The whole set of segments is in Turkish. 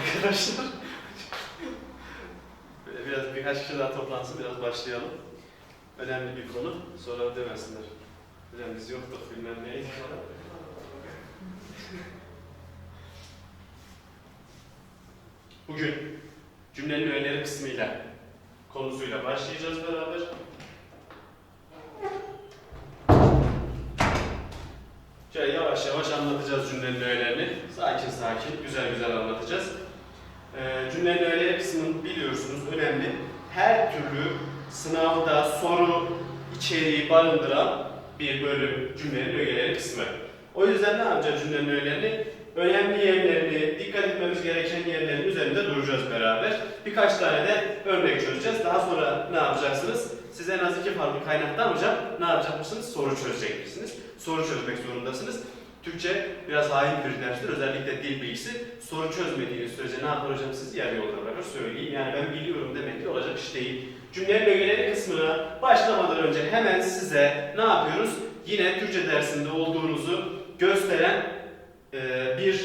arkadaşlar. Böyle biraz birkaç kişi daha toplansın biraz başlayalım. Önemli bir konu. Sonra demesinler. Hocam biz yoktuk bilmem neydi. Bugün cümlenin öğeleri kısmıyla konusuyla başlayacağız beraber. Şöyle yavaş yavaş anlatacağız cümlenin öğelerini. Sakin sakin, güzel güzel anlatacağız. Ee, cümlenin öğeleri kısmını biliyorsunuz önemli. Her türlü sınavda soru içeriği barındıran bir bölüm cümlenin öğeleri kısmı. O yüzden ne yapacağız cümlenin öğelerini? Önemli yerlerini, dikkat etmemiz gereken yerlerin üzerinde duracağız beraber. Birkaç tane de örnek çözeceğiz. Daha sonra ne yapacaksınız? Siz en az iki farklı kaynaktan hocam ne yapacakmışsınız? Soru çözecekmişsiniz. Soru çözmek zorundasınız. Türkçe biraz hain bir derstir. Özellikle dil bilgisi. Soru çözmediğiniz sürece ne yapar hocam sizi yarı yolda bırakır söyleyeyim. Yani ben biliyorum demek ki olacak iş değil. Cümlenin bölgeleri kısmına başlamadan önce hemen size ne yapıyoruz? Yine Türkçe dersinde olduğunuzu gösteren e, bir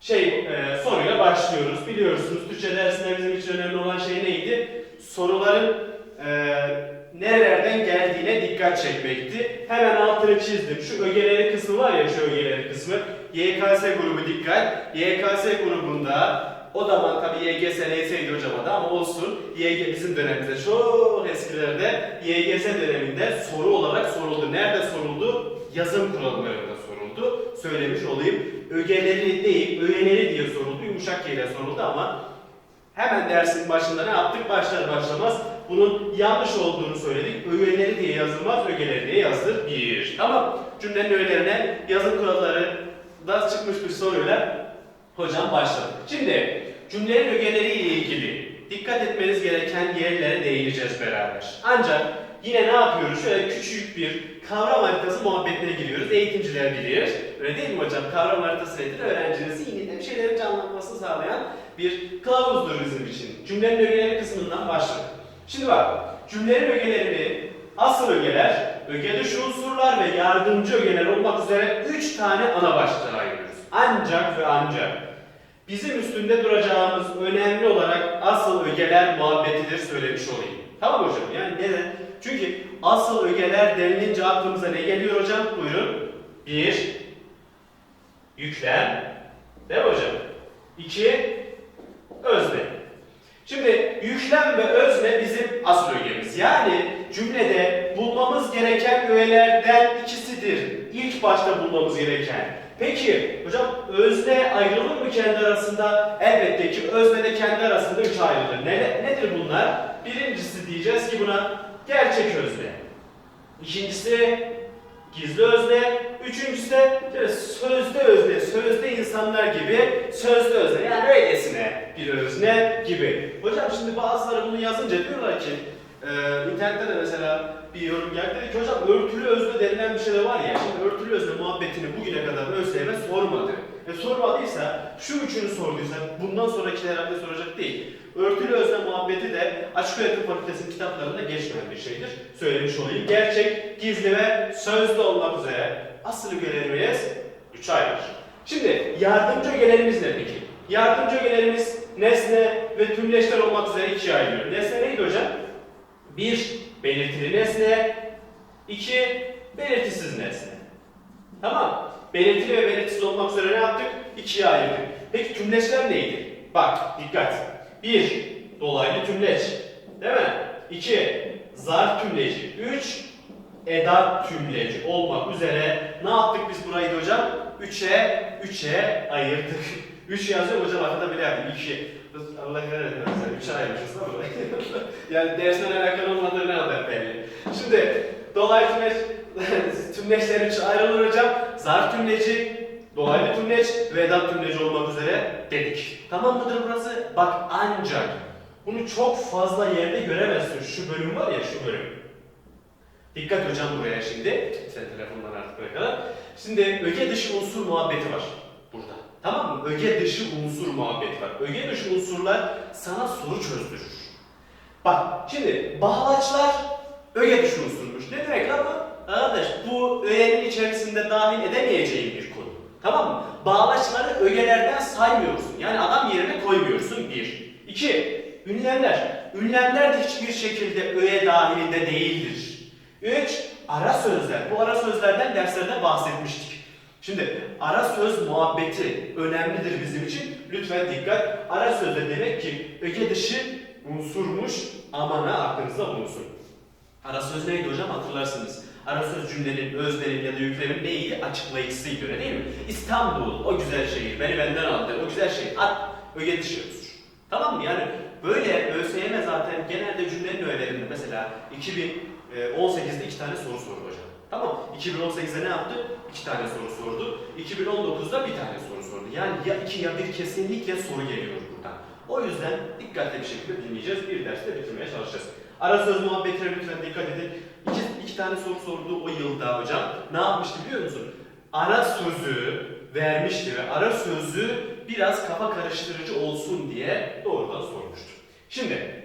şey e, soruyla başlıyoruz. Biliyorsunuz Türkçe dersinde bizim için önemli olan şey neydi? Soruların e, nerelerden geldiğine dikkat çekmekti. Hemen altını çizdim. Şu ögeleri kısmı var ya şu ögeleri kısmı. YKS grubu dikkat. YKS grubunda o zaman tabii YGS neyse hocam adı ama olsun. YG bizim dönemimizde çok eskilerde YGS döneminde soru olarak soruldu. Nerede soruldu? Yazım kurallarında soruldu. Söylemiş olayım. Ögeleri değil, öğeleri diye soruldu. Yumuşak ile soruldu ama hemen dersin başında ne yaptık? Başlar başlamaz bunun yanlış olduğunu söyledik. Öğeleri diye yazılmaz, ögeleri diye yazılır. Bir. Tamam. Cümlenin öğelerine yazım kuralları da çıkmış bir soruyla hocam başladı. Şimdi cümlenin ögeleri ile ilgili dikkat etmeniz gereken yerlere değineceğiz beraber. Ancak yine ne yapıyoruz? Şöyle küçük bir kavram haritası muhabbetine giriyoruz. Eğitimciler bilir. Öyle değil mi hocam? Kavram haritası nedir? Öğrencinin zihninde bir şeylerin canlanmasını sağlayan bir kılavuzdur bizim için. Cümlenin ögeleri kısmından başlayalım. Şimdi bak, cümlenin ögelerini asıl ögeler, öge dışı unsurlar ve yardımcı ögeler olmak üzere üç tane ana başlığa ayırıyoruz. Ancak ve ancak bizim üstünde duracağımız önemli olarak asıl ögeler muhabbetidir söylemiş olayım. Tamam hocam? Yani neden? Çünkü asıl ögeler denilince aklımıza ne geliyor hocam? Buyurun. Bir, yüklem. Değil mi hocam? İki, özne. Şimdi yüklem ve özne bizim asıl ögemiz. Yani cümlede bulmamız gereken öğelerden ikisidir. İlk başta bulmamız gereken. Peki hocam özne ayrılır mı kendi arasında? Elbette ki özne de kendi arasında üç ayrılır. Ne, nedir bunlar? Birincisi diyeceğiz ki buna gerçek özne. İkincisi gizli özne. Üçüncüsü de şöyle sözde özne, sözde insanlar gibi sözde özne. Yani öylesine bir özne gibi. Hocam şimdi bazıları bunu yazınca diyorlar ki e, internette de mesela bir yorum geldi dedi ki hocam örtülü özne denilen bir şey de var ya. Şimdi örtülü özne muhabbetini bugüne kadar ÖSYM sormadı. E sormadıysa şu üçünü sorduysa bundan sonraki herhalde soracak değil. Örtülü özne muhabbeti de açık öğretim fakültesinin kitaplarında geçmeyen bir şeydir. Söylemiş olayım. Gerçek, gizli ve sözlü olmak üzere asıl ögelerimiz üç ayrılır. Şimdi yardımcı ögelerimiz ne peki? Yardımcı ögelerimiz nesne ve tümleçler olmak üzere ikiye ayrılıyor. Nesne neydi hocam? Bir, belirtili nesne. iki belirtisiz nesne. Tamam. Belirtili ve belirtisiz olmak üzere ne yaptık? İkiye ayırdık. Peki tümleçler neydi? Bak dikkat. Bir, dolaylı tümleç. Değil mi? İki, zarf tümleci. Üç, edat tümleci olmak üzere ne yaptık biz burayı da hocam? Üçe, üçe ayırdık. Üç yazıyor hocam arkada bile yaptım. İki. Allah kahretsin sen üçe ayırmışız değil mi? yani dersten alakalı olmadığı ne kadar belli. Şimdi dolaylı tümleç, tümleçler üçe ayrılır hocam. Zarf tümleci, dolaylı tümleç ve edat tümleci olmak üzere dedik. Tamam mıdır burası? Bak ancak bunu çok fazla yerde göremezsin. Şu bölüm var ya şu bölüm. Dikkat hocam buraya şimdi. Sen telefondan artık buraya kadar. Şimdi öge dışı unsur muhabbeti var burada. Tamam mı? Öge dışı unsur muhabbeti var. Öge dışı unsurlar sana soru çözdürür. Bak şimdi bağlaçlar öge dışı unsurmuş. Ne demek bu? Arkadaş bu öğenin içerisinde dahil edemeyeceğim bir. Tamam mı? Bağlaçları ögelerden saymıyorsun. Yani adam yerine koymuyorsun bir. İki, ünlemler. Ünlemler de hiçbir şekilde öğe dahilinde değildir. Üç, ara sözler. Bu ara sözlerden derslerde bahsetmiştik. Şimdi ara söz muhabbeti önemlidir bizim için. Lütfen dikkat. Ara sözde demek ki öge dışı unsurmuş amana aklınızda bulunsun. Ara söz neydi hocam hatırlarsınız. Ara söz cümlenin, öznenin ya da yüklemin neydi? Açıklayıcısıydı öyle değil mi? İstanbul, o güzel şehir, beni benden aldı, o güzel şehir. At, öge dışı unsur. Tamam mı? Yani böyle ÖSYM zaten genelde cümlenin öğelerinde mesela 2018'de iki tane soru sordu hocam. Tamam 2018'de ne yaptı? İki tane soru sordu. 2019'da bir tane soru sordu. Yani ya iki ya bir kesinlikle soru geliyor buradan. O yüzden dikkatli bir şekilde dinleyeceğiz. Bir derste bitirmeye çalışacağız. Ara söz muhabbetine lütfen dikkat edin. İki, iki tane soru sordu o yılda hocam. Ne yapmıştı biliyor musun? Ara sözü vermişti ve ara sözü biraz kafa karıştırıcı olsun diye doğrudan sormuştu. Şimdi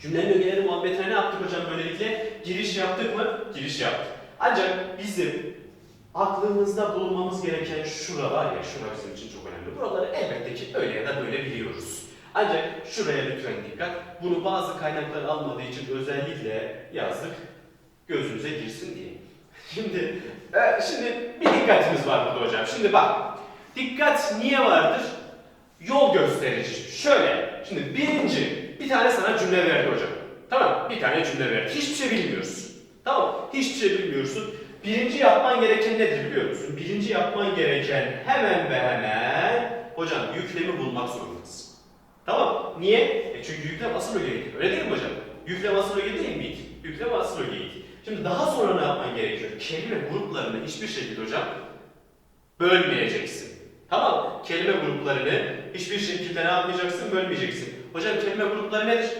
cümlenin ögeleri muhabbetine ne yaptık hocam böylelikle? Giriş yaptık mı? Giriş yaptık. Ancak bizim aklımızda bulunmamız gereken şura var ya, şura bizim için çok önemli. Buraları elbette ki öyle ya da böyle biliyoruz. Ancak şuraya lütfen dikkat. Bunu bazı kaynaklar almadığı için özellikle yazdık. Gözünüze girsin diye. Şimdi, e, şimdi bir dikkatimiz var burada hocam. Şimdi bak, dikkat niye vardır? Yol gösterici. Şöyle, şimdi birinci, bir tane sana cümle verdi hocam. Tamam, bir tane cümle verdi. Hiçbir şey bilmiyorsun. Tamam, hiçbir şey bilmiyorsun. Birinci yapman gereken nedir biliyor musun? Birinci yapman gereken hemen ve hemen, hocam yüklemi bulmak zorundasın. Tamam, niye? E çünkü yüklem asıl ögeydi. Öyle değil mi hocam? Yüklem asıl öge değil miydi? Yüklem asıl ögeydi. Şimdi daha sonra ne yapman gerekiyor? Kelime gruplarını hiçbir şekilde hocam bölmeyeceksin. Tamam Kelime gruplarını hiçbir şekilde ne yapmayacaksın? Bölmeyeceksin. Hocam kelime grupları nedir?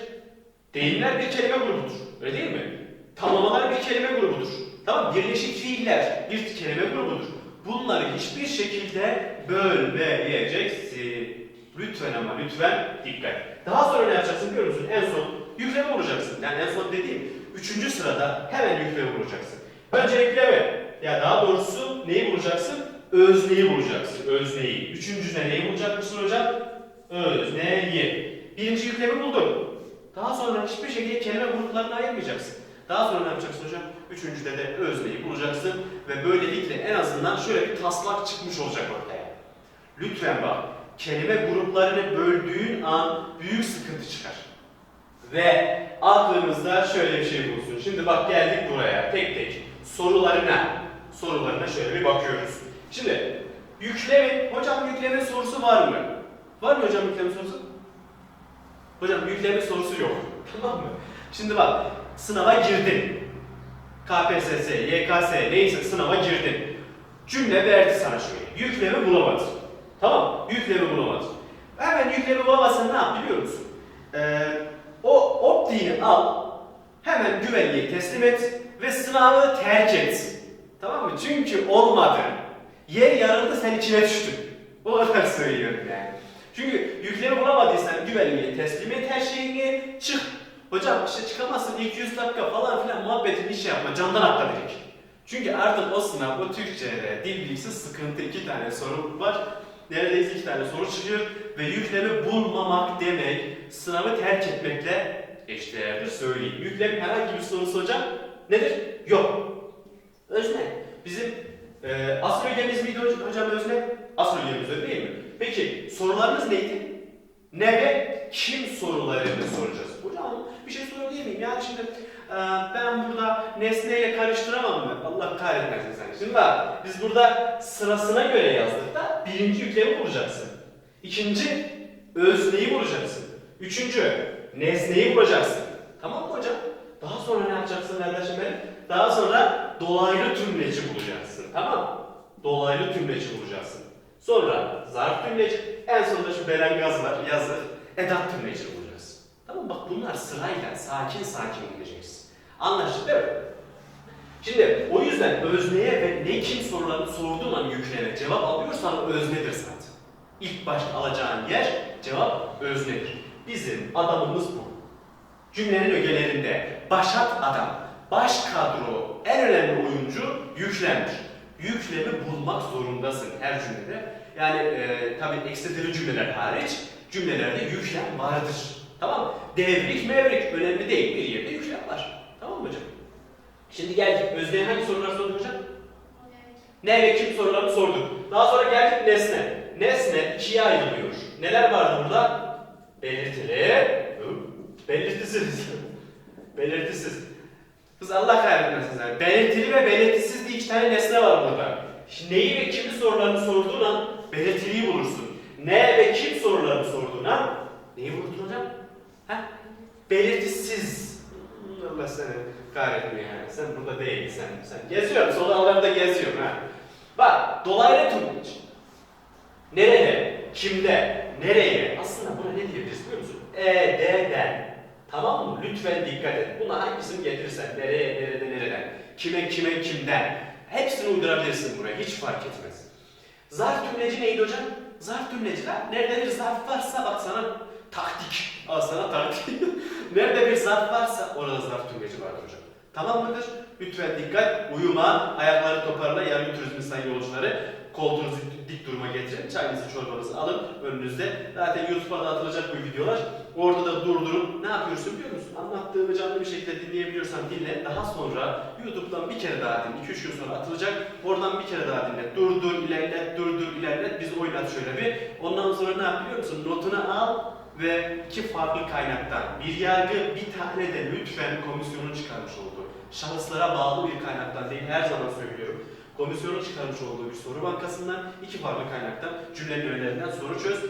Deyimler bir kelime grubudur. Öyle değil mi? Tamlamalar bir kelime grubudur. Tamam Birleşik fiiller bir kelime grubudur. Bunları hiçbir şekilde bölmeyeceksin. Lütfen ama lütfen dikkat. Daha sonra ne yapacaksın biliyor musun? En son yükleme vuracaksın. Yani en son dediğim üçüncü sırada hemen yükleme vuracaksın. Önce yükleme. Ya daha doğrusu neyi vuracaksın? Özneyi vuracaksın. Özneyi. Üçüncüde neyi bulacakmışsın hocam? Özneyi. Birinci yüklemi buldun. Daha sonra hiçbir şekilde kelime gruplarını ayırmayacaksın. Daha sonra ne yapacaksın hocam? Üçüncüde de özneyi bulacaksın ve böylelikle en azından şöyle bir taslak çıkmış olacak ortaya. Lütfen bak, kelime gruplarını böldüğün an büyük sıkıntı çıkar. Ve aklımızda şöyle bir şey bulsun. Şimdi bak geldik buraya tek tek sorularına, sorularına şöyle bir bakıyoruz. Şimdi yüklemi, hocam yükleme sorusu var mı? Var mı hocam yükleme sorusu? Hocam yükleme sorusu yok. Tamam mı? Şimdi bak sınava girdin. KPSS, YKS neyse sınava girdin. Cümle verdi sana şöyle. Yüklemi bulamadın. Tamam Yüklemi bulamadın. Hemen yüklemi bulamazsan ne yap biliyor musun? Ee, o optiğini al, hemen güvenliğe teslim et ve sınavı terk et. Tamam mı? Çünkü olmadı. Yer yarıldı sen içine düştün. O kadar söylüyorum yani. Çünkü yüklemi bulamadıysan güvenliğe teslim et her şeyini çık. Hocam işte çıkamazsın ilk 100 dakika falan filan muhabbetin hiç yapma candan atla direkt. Çünkü artık o sınav o Türkçe'de dil bilgisi sıkıntı iki tane soru var. Neredeyse iki tane soru çıkıyor ve yüklemi bulmamak demek sınavı terk etmekle eşdeğerdir söyleyeyim. Yüklem herhangi bir sorusu hocam nedir? Yok. Özne. Bizim e, asıl ögemiz miydi hocam, özne? Asıl ögemiz öyle değil mi? Peki sorularımız neydi? Ne ve kim sorularını soracağız? Hocam bir şey sorabilir miyim? Yani şimdi ben burada nesneyle karıştıramam mı? Allah kahretmesin seni. Şimdi bak biz burada sırasına göre yazdık da birinci yüklemi bulacaksın. İkinci özneyi bulacaksın. Üçüncü nesneyi bulacaksın. Tamam mı hocam? Daha sonra ne yapacaksın kardeşim benim? Daha sonra dolaylı tümleci bulacaksın. Tamam? Dolaylı tümleci bulacaksın. Sonra zarf tümleci, en sonunda şu belengaz var, yazır, edat tümleci bulacaksın. Bak bunlar sırayla sakin sakin gideceksin. Anlaştık değil mi? Şimdi o yüzden özneye ve ne kim sorularını sorduğun an yükleme cevap alıyorsan öznedir zaten. İlk başta alacağın yer cevap öznedir. Bizim adamımız bu. Cümlenin ögelerinde başat adam, baş kadro, en önemli oyuncu yüklemdir. yüklemi bulmak zorundasın her cümlede. Yani e, tabii ekstradiri cümleler hariç cümlelerde yüklem vardır. Tamam mı? Devrik mevrik önemli değil. Bir yerde yüklem var. Tamam mı hocam? Şimdi geldik. Özdeğe hangi sorular sorduk hocam? Ne ve kim sorularını sorduk. Daha sonra geldik nesne. Nesne ikiye ayrılıyor. Neler vardı burada? Belirtili, belirtisiz. belirtisiz. Kız Allah kahretmesin sen. Belirtili ve belirtisiz diye iki tane nesne var burada. Şimdi neyi ve kimi sorularını sorduğun an belirtiliyi bulursun. Ne ve kim sorularını sorduğun an neyi bulurdun hocam? Ha? Belirtisiz. Allah seni kahretmiyor yani. Sen burada değilsin. Sen, sen geziyorsun. Sol alanlarda geziyorsun ha. Bak dolaylı tümleç. Nerede? Kimde? Nereye? Aslında buna ne diyebiliriz biliyor musun? E, D, den. Tamam mı? Lütfen dikkat et. Buna hangisini getirirsen, nereye, nerede, nereden, kime, kime, kimden. Hepsini uydurabilirsin buraya. Hiç fark etmez. Zarf tümleci neydi hocam? Zarf tümleci lan. Nerede bir zarf varsa bak sana taktik. Sana taktik. Nerede bir zarf varsa orada zarf tümleci vardır hocam. Tamam mıdır? Lütfen dikkat, uyuma, ayakları toparla, yarın turizmin sayın yolcuları. Koltuğunuzu dik duruma getirin, çayınızı çorbanızı alın önünüzde. Zaten YouTube'a atılacak bu videolar. Orada da durdurup ne yapıyorsun biliyor musun? Anlattığımı canlı bir şekilde dinleyebiliyorsan dinle. Daha sonra YouTube'dan bir kere daha dinle. 2-3 gün sonra atılacak. Oradan bir kere daha dinle. Durdur, ilerlet, durdur, ilerlet. Biz oynat şöyle bir. Ondan sonra ne yap biliyor musun? Notunu al ve iki farklı kaynaktan bir yargı bir tane de lütfen komisyonun çıkarmış olduğu şahıslara bağlı bir kaynaktan değil her zaman söylüyorum. Komisyonun çıkarmış olduğu bir soru bankasından iki farklı kaynaktan cümlenin öğelerinden soru çöz.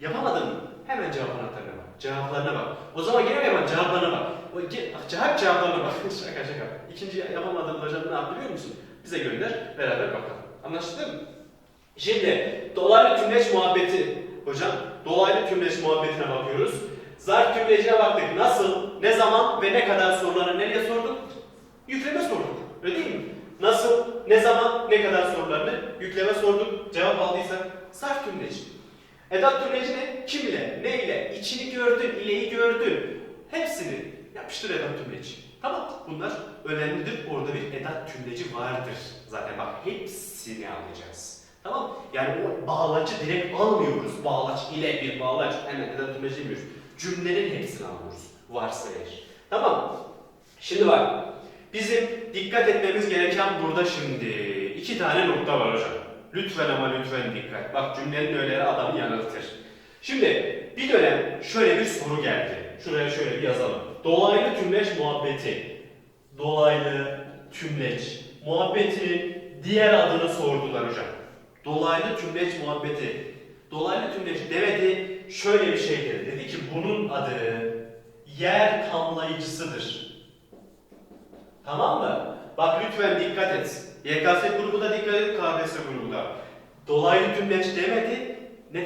Yapamadın mı? Hemen cevap anahtarına bak. Cevaplarına bak. O zaman gene mi? Cevaplarına bak. O, bak cevap cevaplarına bak. şaka şaka. İkinci yapamadığın hocam ne yap musun? Bize gönder. Beraber bakalım. Anlaşıldı mı? Şimdi dolaylı tümleç muhabbeti. Hocam dolaylı tümleç muhabbetine bakıyoruz. Zarf tümlecine baktık. Nasıl, ne zaman ve ne kadar sorularını nereye sorduk? Yükleme sorduk. Öyle değil mi? Nasıl, ne zaman, ne kadar sorularını yükleme sorduk. Cevap aldıysak zarf tümleci. Edat tümleci ne? Kim ile, ne içini gördün, ileyi gördün. Hepsini yapıştır edat tümleci. Tamam bunlar önemlidir. Orada bir edat tümleci vardır. Zaten bak hepsini alacağız. Tamam Yani o bağlacı direkt almıyoruz. Bağlaç ile bir bağlaç. Hemen edat tümleci demiyoruz. Cümlenin hepsini alıyoruz. Varsa eğer. Tamam Şimdi bak. Bizim dikkat etmemiz gereken burada şimdi iki tane nokta var hocam. Lütfen ama lütfen dikkat. Bak cümlenin öyle adamı yanıltır. Şimdi bir dönem şöyle bir soru geldi. Şuraya şöyle bir yazalım. Dolaylı tümleç muhabbeti. Dolaylı tümleç muhabbetinin diğer adını sordular hocam. Dolaylı tümleç muhabbeti. Dolaylı tümleç demedi. Şöyle bir şey dedi. Dedi ki bunun adı yer tamlayıcısıdır. Tamam mı? Bak lütfen dikkat et. YKS grubu da dikkat et, KBS grubu da. Dolaylı tümleç demedi. Ne?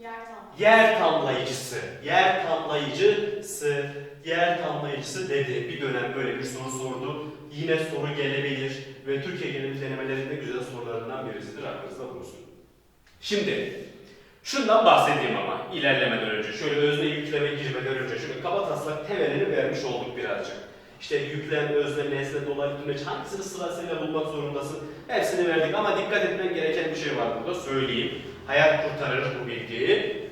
Yer tam. Yer tamlayıcısı. Yer tamlayıcısı. Yer tamlayıcısı dedi. Bir dönem böyle bir soru sordu. Yine soru gelebilir. Ve Türkiye genel denemelerinde güzel sorularından birisidir. Aklınızda bulunsun. Şimdi şundan bahsedeyim ama ilerlemeden önce. Şöyle özne yükleme girmeden önce şöyle kaba taslak temelini vermiş olduk birazcık. İşte yüklem, özne, nesne, dolaylı tümleç hangisini sırasıyla bulmak zorundasın? Hepsini verdik ama dikkat etmen gereken bir şey var burada söyleyeyim. Hayat kurtarır bu bilgiyi.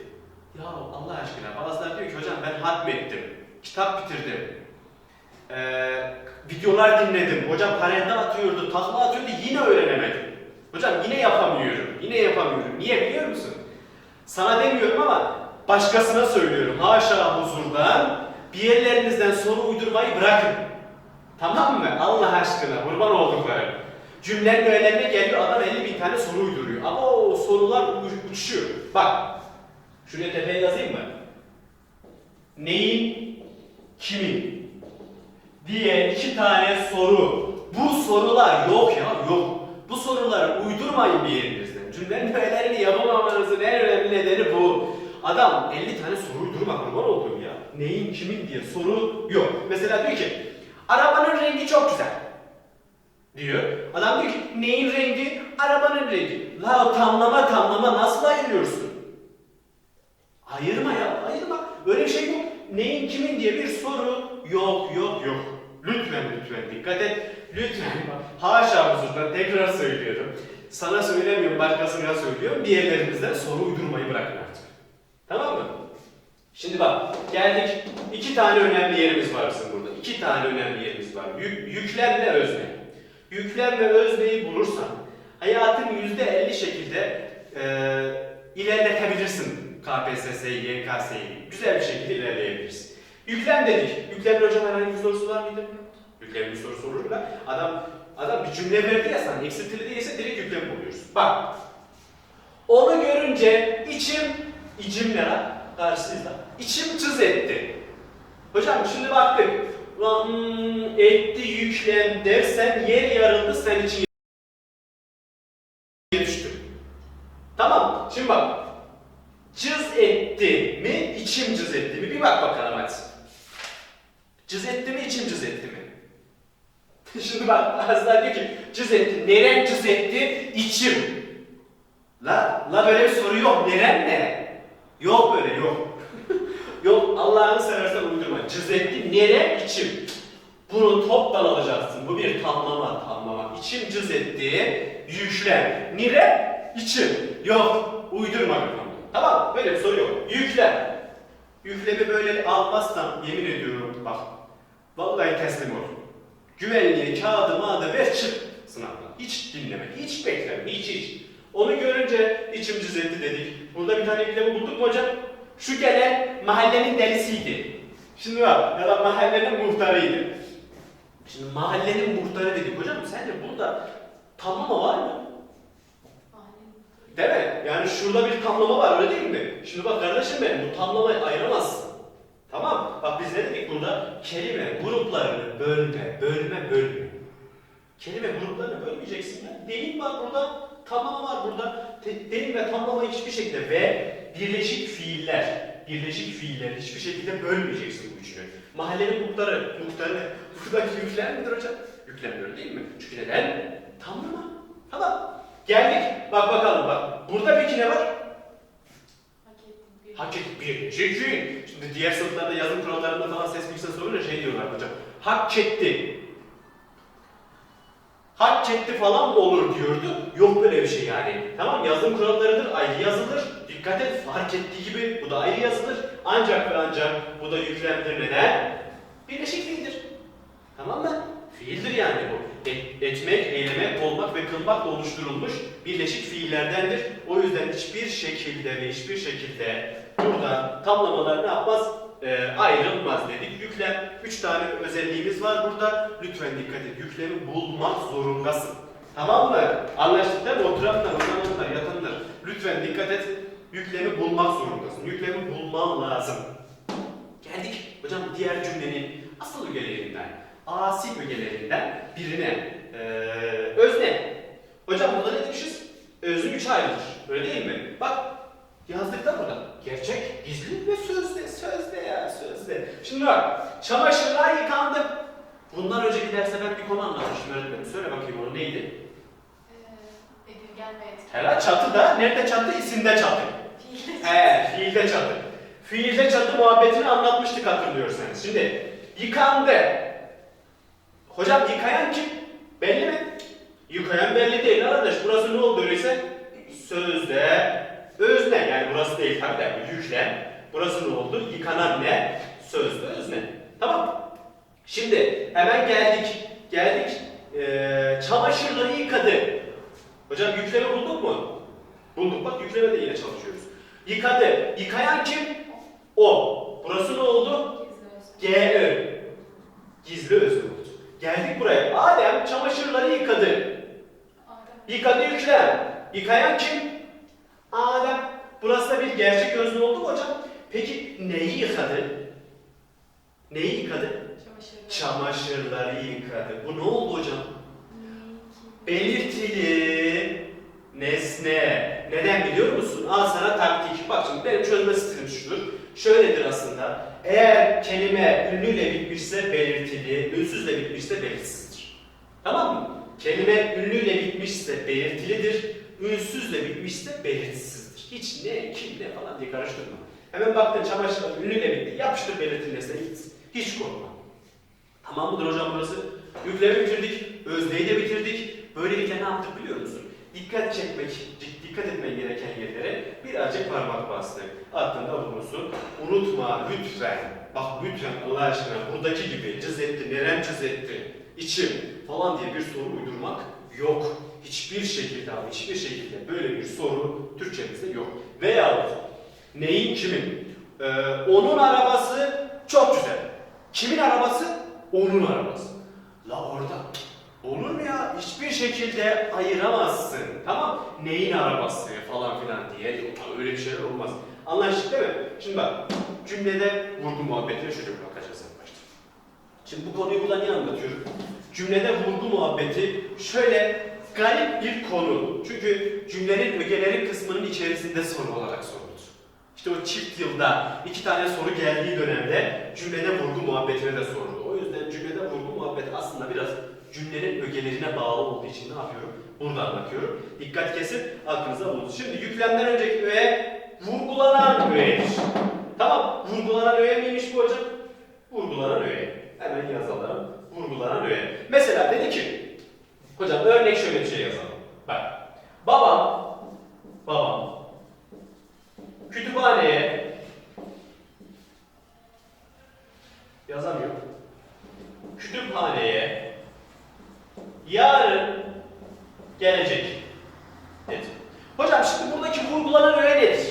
Ya Allah aşkına bazıları diyor ki hocam ben hatmettim, kitap bitirdim, ee, videolar dinledim, hocam panelde atıyordu, takla atıyordu yine öğrenemedim. Hocam yine yapamıyorum, yine yapamıyorum. Niye biliyor musun? Sana demiyorum ama başkasına söylüyorum. Haşa huzurdan bir yerlerinizden soru uydurmayı bırakın. Tamam mı? Allah aşkına kurban olduklarım. Cümlenin öğelerine geliyor adam 50 bin tane soru uyduruyor. Ama o sorular uçuşuyor. Bak şuraya tepeye yazayım mı? Neyin, kimin diye iki tane soru. Bu sorular yok ya yok. Bu soruları uydurmayın bir yerinizden. Cümlenin öğelerini yapamamanızın en önemli nedeni bu. Adam 50 tane soru uydurma kurban olduğum ya. Neyin kimin diye soru yok. Mesela diyor ki arabanın rengi çok güzel. Diyor. Adam diyor ki neyin rengi? Arabanın rengi. La tamlama tamlama nasıl ayırıyorsun? Ayırma ya, ayırma. Böyle bir şey yok. Neyin kimin diye bir soru yok, yok, yok. Lütfen lütfen dikkat et. lütfen haşa huzurdan tekrar söylüyorum. Sana söylemiyorum, başkasına söylüyorum. Bir yerlerimizden soru uydurmayı bırakın artık. Tamam mı? Şimdi bak, geldik. İki tane önemli yerimiz var bizim burada. İki tane önemli yerimiz var. Yük, yüklem ve özne. Yüklem ve özneyi bulursan, hayatın yüzde elli şekilde e, ilerletebilirsin KPSS'yi, YKS'yi. Güzel bir şekilde ilerleyebilirsin. Yüklem dedik. Yüklemde hocam herhangi bir sorusu var mıydı? Yüklem bir sorusu olur da adam adam bir cümle verdi ya sana eksiltili değilse direkt yüklem buluyoruz. Bak. Onu görünce içim içim ne lan? Karşısızda. İçim cız etti. Hocam şimdi baktık. Lan hmm, etti yüklem dersen yer yarıldı sen için düştü. Tamam. Şimdi bak. Cız etti mi, içim cız etti mi? Bir bak bakalım hadi. Cız etti mi, içim cız etti mi? Şimdi bak bazılar diyor ki cız etti. Neren cız etti? İçim. La, la böyle bir soru yok. Neren ne? Yok böyle yok. yok Allah'ını seversen uydurma. Cız etti. Neren? İçim. Bunu toptan alacaksın. Bu bir tamlama, tamlama. İçim cız etti. Yüklem. Nere? İçim. Yok. Uydurma. Tamam Böyle bir soru yok. Yüklem. Yüklemi böyle almazsam yemin ediyorum bak. Vallahi teslim ol. Güvenliğe kağıdı mağda ver çık sınavdan. Hiç dinleme, hiç bekleme, hiç hiç. Onu görünce içim cız etti dedik. Burada bir tane yüklemi bulduk mu hocam? Şu gelen mahallenin delisiydi. Şimdi bak ya da mahallenin muhtarıydı. Şimdi mahallenin muhtarı dedik hocam. Sence burada tamlama var mı? Değil mi? Yani şurada bir tamlama var öyle değil mi? Şimdi bak kardeşim benim bu tamlamayı ayıramazsın. Tamam? Bak biz ne dedik burada? Kelime gruplarını bölme, bölme, bölme. Kelime gruplarını bölmeyeceksin ya. Deyim var burada, tamlama var burada. Te- Deyim ve tamlama hiçbir şekilde ve birleşik fiiller, birleşik fiiller hiçbir şekilde bölmeyeceksin bu üçünü. Mahallenin muhtarı, muhtarı buradaki yüklem midir hocam? Yüklemiyor değil mi? Çünkü neden? Tamlama. Tamam. Geldik. Bak bakalım bak. Burada peki ne var? Hak et bir, şey şey. Şimdi diğer sınıflarda yazım kurallarında falan ses bilgisayar sorunca şey diyorlar hocam. Hak etti. Hak etti falan olur diyordu. Yok böyle bir şey yani. Tamam yazım kurallarıdır ayrı yazılır. Dikkat et fark ettiği gibi bu da ayrı yazılır. Ancak ve ancak bu da yüklemdir neden? Birleşik fiildir. Tamam mı? Fiildir yani bu. Et- etmek, eylemek, olmak ve kılmakla oluşturulmuş birleşik fiillerdendir. O yüzden hiçbir şekilde ve hiçbir şekilde burada tamlamalar ne yapmaz? Ee, ayrılmaz dedik. Yüklem, üç tane özelliğimiz var burada. Lütfen dikkat et. Yüklemi bulmak zorundasın. Tamam mı? Anlaştık değil mi? Oturanlar, uzananlar, yatanlar. Lütfen dikkat et. Yüklemi bulmak zorundasın. Yüklemi bulman lazım. Geldik hocam diğer cümlenin asıl ögelerinden, asi ögelerinden birine. Ee, özne. Hocam burada ne demişiz? Özne üç ayrılır. Öyle değil mi? Bak yazdık da burada. Gerçek, gizli ve sözde. Sözde ya sözde. Şimdi bak çamaşırlar yıkandı. Bundan önceki derste ben bir konu anlatmıştım öğretmenim. Söyle bakayım onu neydi? Edilgen ve etkin. Helal çatıda. Nerede çatı? İsimde çatı. Fiil. He, fiilde çatı. Fiilde çatı muhabbetini anlatmıştık hatırlıyorsanız. Şimdi yıkandı. Hocam yıkayan kim? Belli mi? Yıkayan belli değil arkadaş. Burası ne oldu öyleyse? Sözde özne. Yani burası değil tabii de yüklem. Burası ne oldu? Yıkanan ne? Sözde özne. Tamam. Şimdi hemen geldik. Geldik. Ee, çamaşırları yıkadı. Hocam yükleme bulduk mu? Bulduk. Bak yükleme de yine çalışıyoruz. Yıkadı. Yıkayan kim? O. Burası ne oldu? Gizli. GÖ. Gizli özne oldu. Geldik buraya. Adem çamaşırları yıkadı. Adem. Yıkadı yüklem. Yıkayan kim? Adem. Burası da bir gerçek özne oldu mu hocam? Peki neyi yıkadı? Neyi yıkadı? Çamaşırlar. Çamaşırları yıkadı. Bu ne oldu hocam? Belirtili nesne. Neden biliyor musun? Al sana taktik. Bak şimdi benim çözme stilim şudur. Şöyledir aslında. Eğer kelime ünlüyle bitmişse belirtili, ünsüzle bitmişse belirtisizdir. Tamam mı? Kelime ünlüyle bitmişse belirtilidir, ünsüzle bitmişse belirtisizdir. Hiç ne, kim ne falan diye karıştırma. Hemen baktın çamaşırlar ünlüyle bitti, yapıştır belirtili nesne gitsin. Hiç korkma. Tamam mıdır hocam burası? Yükleri bitirdik. özneyi de bitirdik. Böylelikle ne yaptık biliyor musun? Dikkat çekmek, dikkat etmen gereken yerlere birazcık parmak bastık. Aklında bulunsun. Unutma lütfen. Bak lütfen Allah aşkına buradaki gibi cız etti, nerem cız etti, içim falan diye bir soru uydurmak. Hiçbir şekilde ama hiçbir şekilde böyle bir soru Türkçemizde yok. Veyahut neyin kimin? Ee, onun arabası çok güzel. Kimin arabası? Onun arabası. La orada olur mu ya? Hiçbir şekilde ayıramazsın. Tamam? Neyin arabası falan filan diye. Öyle bir şeyler olmaz. Anlaştık değil mi? Şimdi bak cümlede vurgu muhabbetine şöyle bir bakacağız en başta. Şimdi bu konuyu burada niye anlatıyorum? Cümlede vurgu muhabbeti şöyle garip bir konu. Çünkü cümlenin ögeleri kısmının içerisinde soru olarak sorulur. İşte o çift yılda iki tane soru geldiği dönemde cümlede vurgu muhabbetine de soruldu. O yüzden cümlede vurgu muhabbeti aslında biraz cümlenin ögelerine bağlı olduğu için ne yapıyorum? Burada anlatıyorum. Dikkat kesin aklınıza bulunsun. Şimdi yüklemden önceki öğe vurgulanan öğedir. Tamam. Vurgulanan öğe miymiş bu hocam? Vurgulanan öğe. Hemen yazalım. Vurgulanan öğe. Mesela dedi ki, hocam örnek şöyle bir şey yazalım. Bak, babam, babam kütüphaneye yazamıyor. Kütüphaneye yarın gelecek dedi. Hocam şimdi buradaki vurgulanan öğe nedir?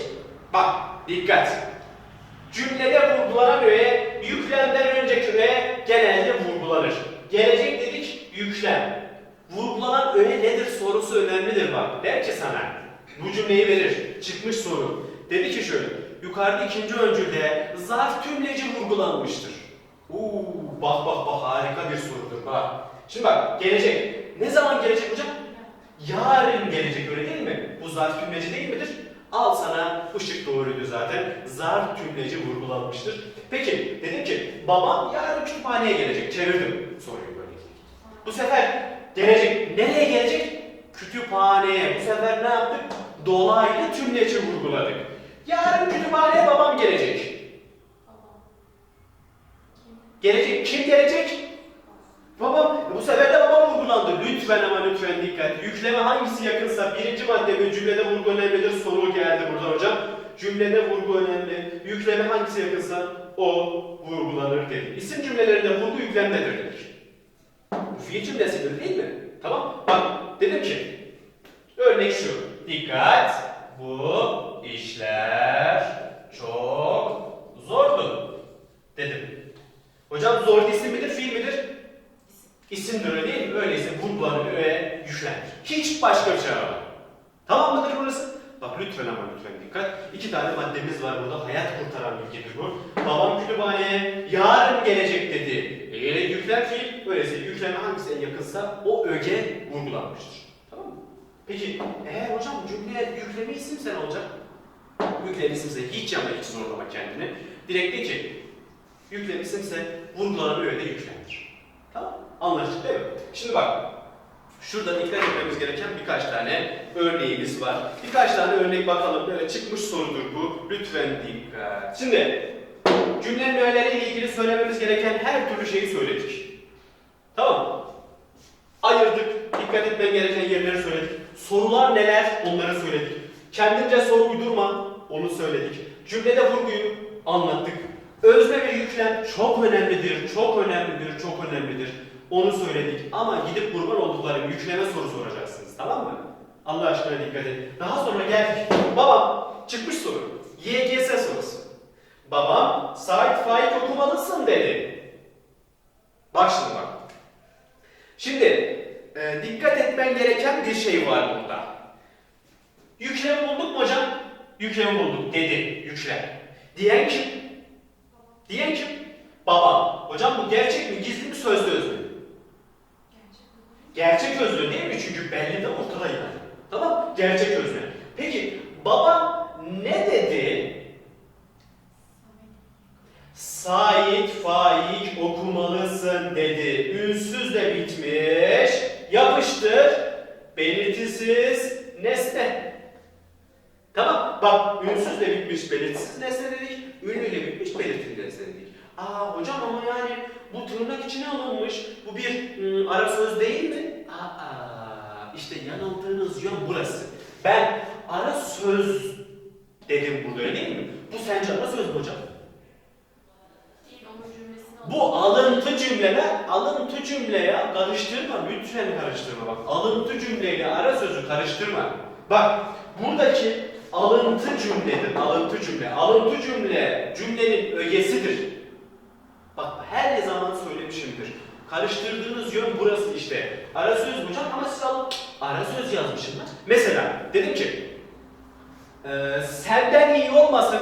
Bak dikkat. Cümlede vurgulanan öğe yüklemden önceki öğe genelde vurgulanır. Gelecek dedik yüklem. Vurgulanan öğe nedir sorusu önemlidir bak. Der ki sana bu cümleyi verir. Çıkmış soru. Dedi ki şöyle. Yukarıda ikinci öncülde zarf tümleci vurgulanmıştır. Uuu bak bak bak harika bir sorudur bak. Şimdi bak gelecek. Ne zaman gelecek hocam? Yarın gelecek öyle değil mi? Bu zarf tümleci değil midir? Al sana ışık doğruydu zaten. Zarf tümleci vurgulanmıştır. Peki dedim ki babam yarın kütüphaneye gelecek. Çevirdim soruyu böyle. Bu sefer gelecek. Nereye gelecek? Kütüphaneye. Bu sefer ne yaptık? Dolaylı tümleci vurguladık. Yarın kütüphaneye babam gelecek. Gelecek. Kim gelecek? Babam. Bu sefer de babam vurgulandı. Lütfen ama lütfen dikkat. Yükleme hangisi yakınsa birinci madde ve cümlede vurgu önemlidir. Soru geldi burada hocam. Cümlede vurgu önemli. Yükleme hangisi yakınsa o vurgulanır dedi. İsim cümlelerinde vurgu yüklemdedir dedik. Fiil cümlesidir değil mi? Tamam. Bak dedim ki örnek şu. Dikkat. Bu işler çok zordu dedim. Hocam zor isim midir, fiil midir? İsimdir öyle değil mi? Öyleyse vurgulanır öğe yüklenir. Hiç başka bir şey arama. Tamam mıdır burası? Bak lütfen ama lütfen dikkat. İki tane maddemiz var burada. Hayat kurtaran bilgidir bu. Babam kütüphaneye yarın gelecek dedi. Eğer yüklem fiil, öyleyse yükleme hangisi en yakınsa o öge vurgulanmıştır. Tamam mı? Peki eğer hocam cümle yüklemi isimse ne olacak? Yüklemi isimse hiç yapma hiç zorlama kendini. Direkt de ki yüklem isimse vurgulanan öğe de yüklenir. Tamam Anlaştık değil mi? Şimdi bak Şurada dikkat etmemiz gereken birkaç tane örneğimiz var. Birkaç tane örnek bakalım. Böyle çıkmış sorudur bu. Lütfen dikkat. Şimdi cümlenin öğeleriyle ilgili söylememiz gereken her türlü şeyi söyledik. Tamam mı? Ayırdık. Dikkat etmen gereken yerleri söyledik. Sorular neler? Onları söyledik. Kendince soru uydurma. Onu söyledik. Cümlede vurguyu anlattık. Özne ve yüklem çok önemlidir, çok önemlidir, çok önemlidir. Onu söyledik ama gidip kurban oldukları yükleme soru soracaksınız tamam mı? Allah aşkına dikkat edin. Daha sonra geldik. Babam çıkmış soru. YGS sorusu. Babam Said Faik okumalısın dedi. Bak şimdi bak. Şimdi e, dikkat etmen gereken bir şey var burada. Yüklemi bulduk mu hocam? Yüklemi bulduk dedi yüklem. Diyen kim? Diyen kim? Babam. Hocam bu gerçek mi? Gizli mi? Sözlü özlü? Gerçek. Gerçek özlü değil mi? Çünkü belli de ortada yani. Tamam? Gerçek özlü. Peki babam ne dedi? Sait Faik okumalısın dedi. Ünsüzle bitmiş. Yapıştır. Belirtisiz nesne. Tamam. Bak ünsüzle bitmiş belirtisiz nesne dedik. Ünlüyle bitmiş belirtili nesne dedik. Aa hocam ama yani bu tırnak içine alınmış. Bu bir ım, ara söz değil mi? Aa, işte yanıldığınız yön burası. Ben ara söz dedim burada değil mi? Bu sence ara söz mü hocam? Bu alıntı cümleler, alıntı cümleye karıştırma, lütfen karıştırma bak. Alıntı cümleyle ara sözü karıştırma. Bak, buradaki alıntı cümledir, alıntı cümle. Alıntı cümle, cümlenin ögesidir. Bak her zaman söylemişimdir. Karıştırdığınız yön burası işte. Ara söz hocam ama siz alın. Ara söz yazmışım ben. Mesela dedim ki, eee senden iyi olmasın,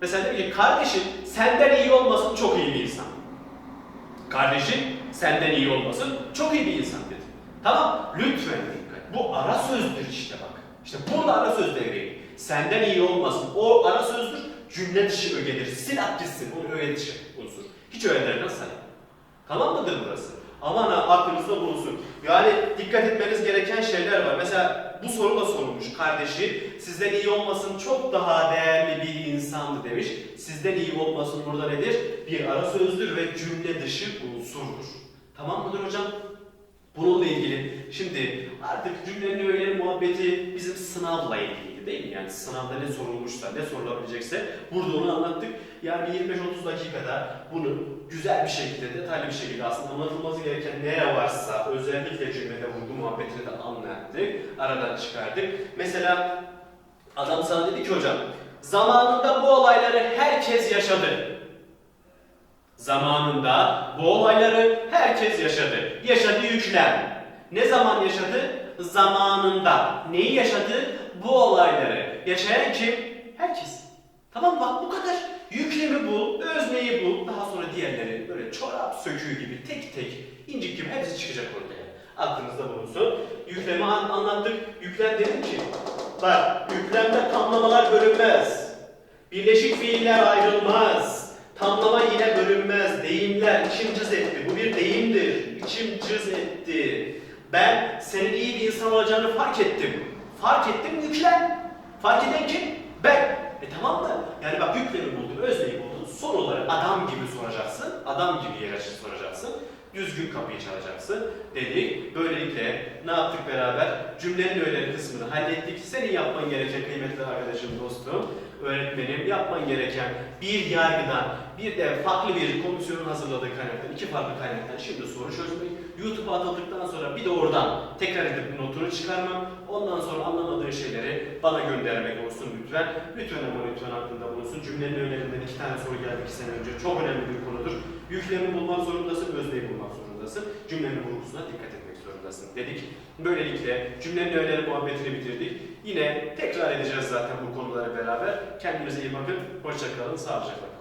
Mesela dedim ki kardeşin senden iyi olmasın çok iyi bir insan. Kardeşin senden iyi olmasın çok iyi bir insan dedi. Tamam lütfen dikkat. Bu ara sözdür işte bak. İşte burada ara söz devreye. Senden iyi olmasın. O ara sözdür. Cümle dışı ögedir. Sil at gitsin. Onu öge dışı unsur. Hiç öğelerden say. Tamam mıdır burası? Aman ha aklınızda bulunsun. Yani dikkat etmeniz gereken şeyler var. Mesela bu soru da sorulmuş. Kardeşi sizden iyi olmasın çok daha değerli bir insandı demiş. Sizden iyi olmasın burada nedir? Bir ara sözdür ve cümle dışı unsurdur. Tamam mıdır hocam? Bununla ilgili şimdi artık cümlenin öğeleri muhabbeti bizim sınavla ilgili değil mi? Yani sınavda ne sorulmuşsa, ne sorulabilecekse burada onu anlattık. Yani bir 25-30 dakikada bunu güzel bir şekilde, detaylı bir şekilde aslında anlatılması gereken neye varsa özellikle cümlede vurgu muhabbetini de anlattık, aradan çıkardık. Mesela adam sana dedi ki hocam, zamanında bu olayları herkes yaşadı. Zamanında bu olayları herkes yaşadı. Yaşadı yüklem. Ne zaman yaşadı? Zamanında. Neyi yaşadı? Bu olayları. Yaşayan kim? Herkes. Tamam bak bu kadar. Yüklemi bul, özneyi bul. Daha sonra diğerleri böyle çorap söküğü gibi tek tek incik gibi hepsi çıkacak ortaya. Aklınızda bulunsun. Yüklemi an- anlattık. Yüklem dedim ki bak yüklemde tamlamalar bölünmez. Birleşik fiiller ayrılmaz. Tamlama yine bölünmez. Deyimler içim cız etti. Bu bir deyimdir. İçim cız etti. Ben senin iyi bir insan olacağını fark ettim. Fark ettim yüklem. Fark eden kim? Ben. E tamam da yani bak yüklemi buldun, özneyi buldun. Soruları adam gibi soracaksın. Adam gibi yer soracaksın. Düzgün kapıyı çalacaksın dedik. Böylelikle ne yaptık beraber? Cümlenin öğeleri kısmını hallettik. Senin yapman gereken kıymetli arkadaşım, dostum, öğretmenim yapman gereken bir yargıdan, bir de farklı bir komisyonun hazırladığı kaynaktan, iki farklı kaynaktan şimdi soru çözmek, YouTube'a atıldıktan sonra bir de oradan tekrar edip notunu çıkarmak, ondan sonra anlamadığın şeyleri bana göndermek olsun lütfen. Lütfen ama lütfen aklında bulunsun. Cümlenin öğelerinden iki tane soru geldi iki sene önce. Çok önemli bir konudur. Yüklemi bulmak zorundasın, özneyi bulmak zorundasın. Cümlenin vurgusuna dikkat etmek zorundasın dedik. Böylelikle cümlenin öğeleri muhabbetini bitirdik. Yine tekrar edeceğiz zaten bu konuları beraber. Kendinize iyi bakın. Hoşça kalın. Sağlıcakla kalın.